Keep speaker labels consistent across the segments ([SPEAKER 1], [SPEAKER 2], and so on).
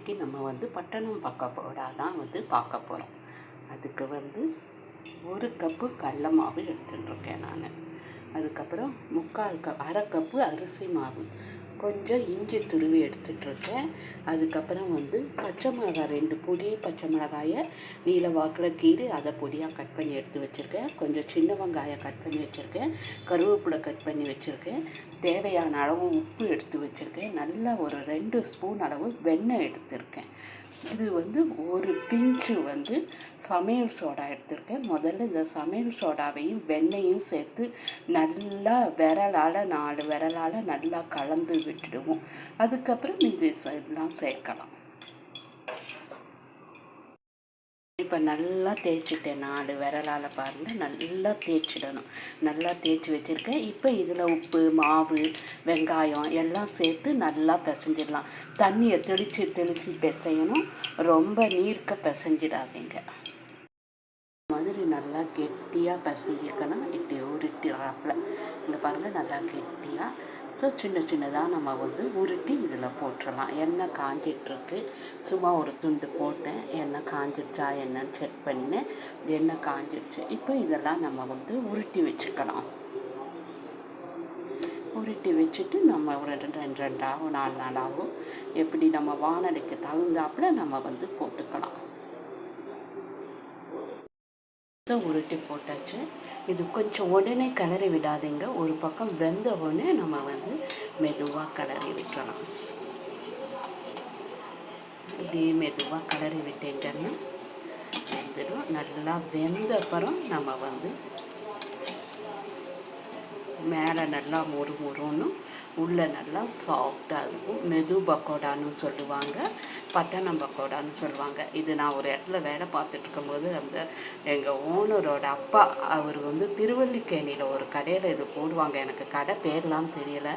[SPEAKER 1] இன்றைக்கி நம்ம வந்து பட்டணம் பக்கோடா தான் வந்து பார்க்க போகிறோம் அதுக்கு வந்து ஒரு கப்பு கடல மாவு எடுத்துட்டுருக்கேன் நான். அதுக்கப்புறம் முக்கால் கப் அரை கப்பு அரிசி மாவு. கொஞ்சம் இஞ்சி துருவி எடுத்துகிட்ருக்கேன் அதுக்கப்புறம் வந்து பச்சை மிளகாய் ரெண்டு பொடி பச்சை மிளகாயை நீல வாக்கில் கீறி அதை பொடியாக கட் பண்ணி எடுத்து வச்சுருக்கேன். கொஞ்சம் சின்ன வெங்காயம் கட் பண்ணி வச்சுருக்கேன். கருவேப்பிலை கட் பண்ணி வச்சுருக்கேன். தேவையான அளவு உப்பு எடுத்து வச்சுருக்கேன். நல்லா ஒரு ரெண்டு ஸ்பூன் அளவு வெண்ணெய் எடுத்திருக்கேன். இது வந்து ஒரு பிஞ்சு வந்து சமையல் சோடா எடுத்திருக்கேன். முதல்ல இந்த சமையல் சோடாவையும் வெண்ணையும் சேர்த்து நல்லா விரலால் நாலு விரலால் நல்லா கலந்து விட்டுடுவோம். அதுக்கப்புறம் இது இதெல்லாம் சேர்க்கலாம். இப்போ நல்லா தேய்ச்சிட்டேன் நாலு விரலால் பாருங்கள் நல்லா தேய்ச்சிடணும். நல்லா தேய்ச்சி வச்சுருக்கேன். இப்போ இதில் உப்பு மாவு வெங்காயம் எல்லாம் சேர்த்து நல்லா பிசைஞ்சிடலாம். தண்ணியை தெளித்து தெளித்து பிசையணும். ரொம்ப நீர்க்க பிசைஞ்சிடாதீங்க. மாதிரி நல்லா கெட்டியாக பிசைஞ்சிக்கணும் இப்படி உருட்டி ராப்பில் இந்த பாருங்கள் நல்லா கெட்டியாக ஸோ சின்ன சின்னதாக நம்ம வந்து உருட்டி இதில் போட்டுடலாம் எண்ணெய் காஞ்சிட்ருக்கு. சும்மா ஒரு துண்டு போட்டேன். எண்ணெய் காஞ்சிடுச்சா என்னன்னு செக் பண்ணேன் எண்ணெய் காஞ்சிடுச்சு இப்போ இதெல்லாம் நம்ம வந்து உருட்டி வச்சுக்கலாம். உருட்டி வச்சுட்டு நம்ம ஒரு ரெண்டு ரெண்டு ரெண்டாகும் நாலு நாளாகும் எப்படி நம்ம வானொலிக்கு தகுந்தாப்புல நம்ம வந்து போ போட்டுக்கலாம் உருட்டி போட்டாச்சு. இது கொஞ்சம் உடனே கிளறி விடாதீங்க. ஒரு பக்கம் வெந்த உடனே நம்ம வந்து மெதுவாக கிளறி விட்டுறலாம். இப்படியே மெதுவாக கிளறி விட்டீங்கன்னா வெந்துடும். நல்லா வெந்த அப்புறம் நம்ம வந்து மேலே நல்லா மொறு மொறுன்னு உள்ளே நல்லா சாஃப்டாக இருக்கும். மெது பக்கோடான்னு சொல்லுவாங்க. பட்டணம் பக்கோடான்னு சொல்லுவாங்க. இது நான் ஒரு இடத்துல வேலை பார்த்துட்டு இருக்கும்போது அந்த எங்கள் ஓனரோட அப்பா அவர் வந்து திருவல்லிக்கேணியில் ஒரு கடையில் இது போடுவாங்க. எனக்கு கடை பேர்லாம் தெரியலை.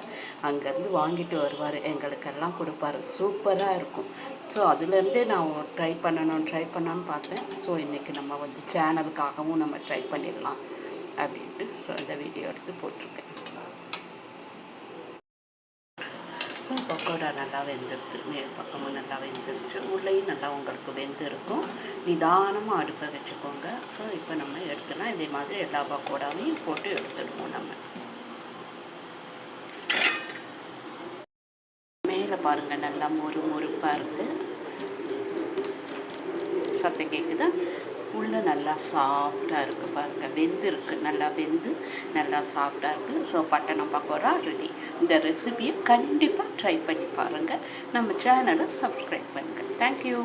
[SPEAKER 1] அங்கேருந்து வாங்கிட்டு வருவார். எங்களுக்கெல்லாம் கொடுப்பாரு. சூப்பராக இருக்கும். ஸோ அதுலேருந்தே நான் ட்ரை பண்ணணும் ட்ரை பண்ணணும்னு பார்த்தேன். ஸோ இன்றைக்கி நம்ம வந்து சேனலுக்காகவும் நம்ம ட்ரை பண்ணிடலாம். அப்படின்ட்டு ஸோ இந்த வீடியோ எடுத்து போட்டிருக்கேன் ஸோ பக்கோடா நல்லா வெந்துருச்சு மேல் பக்கமும் நல்லா வெந்துருச்சு உள்ளேயும் நல்லா உங்களுக்கு வெந்து இருக்கும் நிதானமாக அடுப்பை வச்சுக்கோங்க. ஸோ இப்போ நம்ம எடுத்துலாம் இதே மாதிரி எல்லா பக்கோடாவையும் போட்டு எடுத்துடுவோம் நம்ம. மேலே பாருங்கள் நல்லா மொறு மொறுப்பாக இருக்குது சத்தம் கேட்குதா உள்ளே நல்லா சாஃப்டாக இருக்குது பாருங்கள் வெந்து இருக்குது நல்லா வெந்து நல்லா சாஃப்டாக இருக்குது ஸோ பட்டணம் பக்கோரா ரெடி இந்த ரெசிபியை கண்டிப்பாக ட்ரை பண்ணி பாருங்கள் நம்ம சேனலை சப்ஸ்கிரைப் பண்ணுங்கள் தேங்க்யூ